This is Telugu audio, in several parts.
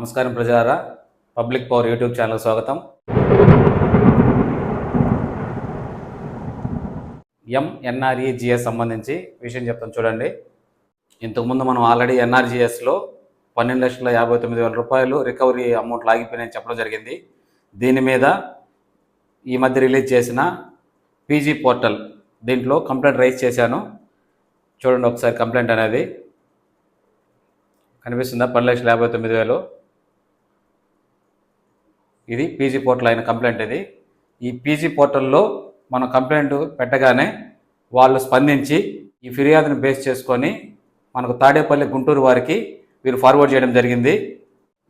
నమస్కారం ప్రజలారా. పబ్లిక్ పవర్ యూట్యూబ్ ఛానల్ స్వాగతం. ఎంఎన్ఆర్ఈజిఎస్ సంబంధించి విషయం చెప్తాను చూడండి. ఇంతకుముందు మనం ఆల్రెడీ ఎన్ఆర్జిఎస్లో పన్నెండు లక్షల యాభై తొమ్మిది వేల రూపాయలు రికవరీ అమౌంట్ ఆగిపోయినాయని చెప్పడం జరిగింది. దీని మీద ఈ మధ్య రిలీజ్ చేసిన పీజీ పోర్టల్ దీంట్లో కంప్లైంట్ రైజ్ చేశాను. చూడండి ఒకసారి కంప్లైంట్ అనేది. కనిపిస్తుందా? పది లక్షల యాభై తొమ్మిది వేలు. ఇది పీజీ పోర్టల్ అయిన కంప్లైంట్ ఇది. ఈ పీజీ పోర్టల్లో మనం కంప్లైంట్ పెట్టగానే వాళ్ళు స్పందించి ఈ ఫిర్యాదును బేస్ చేసుకొని మనకు తాడేపల్లి గుంటూరు వారికి వీరు ఫార్వర్డ్ చేయడం జరిగింది.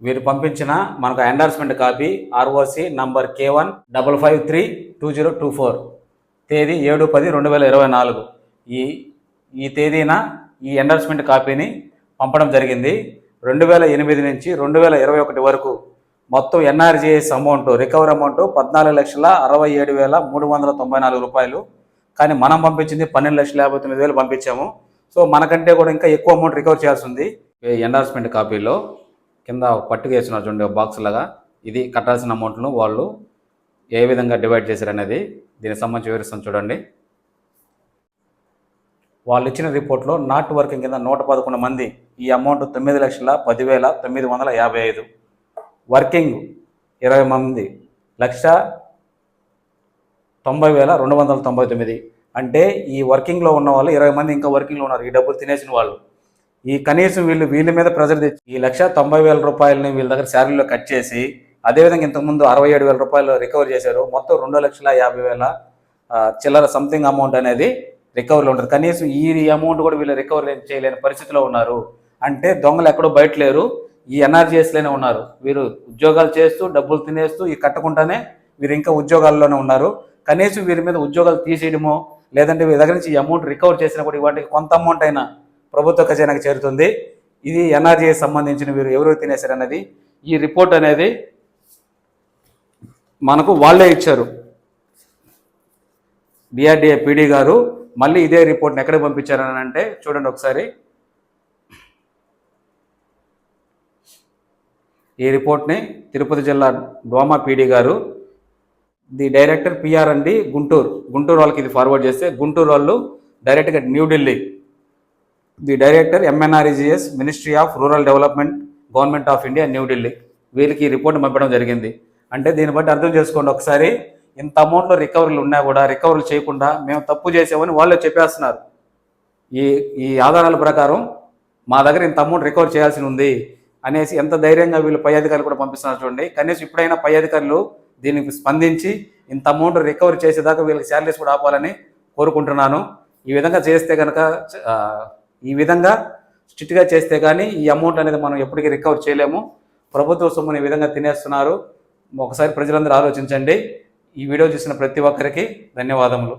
వీరు పంపించిన మనకు endorsement copy ROC number K one double five three two zero two four తేదీ ఏడు పది రెండు వేల ఇరవై నాలుగు. ఈ ఈ తేదీన ఈ ఎండార్స్మెంట్ కాపీని పంపడం జరిగింది. రెండు వేల ఎనిమిది నుంచి రెండు వేల ఇరవై ఒకటి వరకు మొత్తం ఎన్ఆర్జీఎస్ అమౌంట్ రికవర్ అమౌంట్ పద్నాలుగు లక్షల అరవై ఏడు వేల మూడు వందల తొంభై నాలుగు రూపాయలు. కానీ మనం పంపించింది పన్నెండు లక్షల యాభై తొమ్మిది వేలు పంపించాము. సో మనకంటే కూడా ఇంకా ఎక్కువ అమౌంట్ రికవర్ చేయాల్సి ఉంది. ఎండార్స్మెంట్ కాపీలో కింద పట్టుకు వేస్తున్నారు చూడండి బాక్స్ లాగా. ఇది కట్టాల్సిన అమౌంట్ను వాళ్ళు ఏ విధంగా డివైడ్ చేశారు అనేది దీనికి సంబంధించి వివరిస్తాను చూడండి. వాళ్ళు ఇచ్చిన రిపోర్ట్లో నాట్ వర్కింగ్ కింద నూట పదకొండు మంది ఈ అమౌంట్ తొమ్మిది లక్షల పదివేల తొమ్మిది వందల యాభై ఐదు. వర్కింగ్ ఇరవై మంది. లక్ష తొంభై వేల రెండు వందల తొంభై తొమ్మిది. అంటే ఈ వర్కింగ్లో ఉన్న వాళ్ళు ఇరవై మంది ఇంకా వర్కింగ్లో ఉన్నారు. ఈ డబ్బులు తినేసిన వాళ్ళు. ఈ కనీసం వీళ్ళు వీళ్ళ మీద ప్రెజర్ తెచ్చి ఈ లక్ష తొంభై వేల రూపాయలని వీళ్ళ దగ్గర శాలరీలో కట్ చేసి అదేవిధంగా ఇంతకుముందు అరవై ఏడు వేల రూపాయలు రికవర్ చేశారు. మొత్తం రెండు లక్షల యాభై వేల చిల్లర సంథింగ్ అమౌంట్ అనేది రికవరీలో ఉంటుంది. కనీసం ఈ అమౌంట్ కూడా వీళ్ళు రికవర్ చేయలేని పరిస్థితిలో ఉన్నారు. అంటే దొంగలు ఎక్కడో బయట లేరు. ఈ ఎన్ఆర్జీఎస్లోనే ఉన్నారు. వీరు ఉద్యోగాలు చేస్తూ డబ్బులు తినేస్తూ ఈ కట్టకుండానే వీరు ఇంకా ఉద్యోగాల్లోనే ఉన్నారు. కనీసం వీరి మీద ఉద్యోగాలు తీసేయడమో లేదంటే వీరి దగ్గర నుంచి ఈ అమౌంట్ రికవర్ చేసినా కూడా వాటికి కొంత అమౌంట్ అయినా ప్రభుత్వ ఖజానాకి చేరుతుంది. ఇది ఎన్ఆర్జీఎస్ సంబంధించిన వీరు ఎవరు తినేశారు అనేది ఈ రిపోర్ట్ అనేది మనకు వాళ్ళే ఇచ్చారు. డిఆర్డిఏ పీడీ గారు మళ్ళీ ఇదే రిపోర్ట్ని ఎక్కడికి పంపించారని అంటే చూడండి ఒకసారి. ఈ రిపోర్ట్ని తిరుపతి జిల్లా డోమా పీడీ గారు ది డైరెక్టర్ పిఆర్ అండి గుంటూరు గుంటూరు వాళ్ళకి ఇది ఫార్వర్డ్ చేస్తే గుంటూరు వాళ్ళు డైరెక్ట్గా New Delhi the director MNREGS ministry of rural development government of India New Delhi వీళ్ళకి ఈ రిపోర్ట్ పంపడం జరిగింది. అంటే దీన్ని బట్టి అర్థం చేసుకోండి ఒకసారి. ఇంత అమౌంట్లో రికవరీలు ఉన్నా కూడా రికవరీలు చేయకుండా మేము తప్పు చేసామని వాళ్ళే చెప్పేస్తున్నారు. ఈ ఈ ఆధారాల ప్రకారం మా దగ్గర ఇంత అమౌంట్ రికవర్ చేయాల్సి ఉంది. అనేసి ఎంత ధైర్యంగా వీళ్ళు పై అధికారులు కూడా పంపిస్తున్నారు చూడండి. కనీసం ఇప్పుడైనా పై అధికారులు దీనికి స్పందించి ఇంత అమౌంట్ రికవరీ చేసేదాకా వీళ్ళకి శాలరీస్ కూడా ఆపాలని కోరుకుంటున్నాను. ఈ విధంగా చేస్తే కనుక ఈ విధంగా స్ట్రిక్ట్గా చేస్తే కానీ ఈ అమౌంట్ అనేది మనం ఎప్పటికీ రికవర్ చేయలేము. ప్రభుత్వ సొమ్ముని ఈ విధంగా తినేస్తున్నారు. ఒకసారి ప్రజలందరూ ఆలోచించండి. ఈ వీడియో చూసిన ప్రతి ఒక్కరికి ధన్యవాదములు.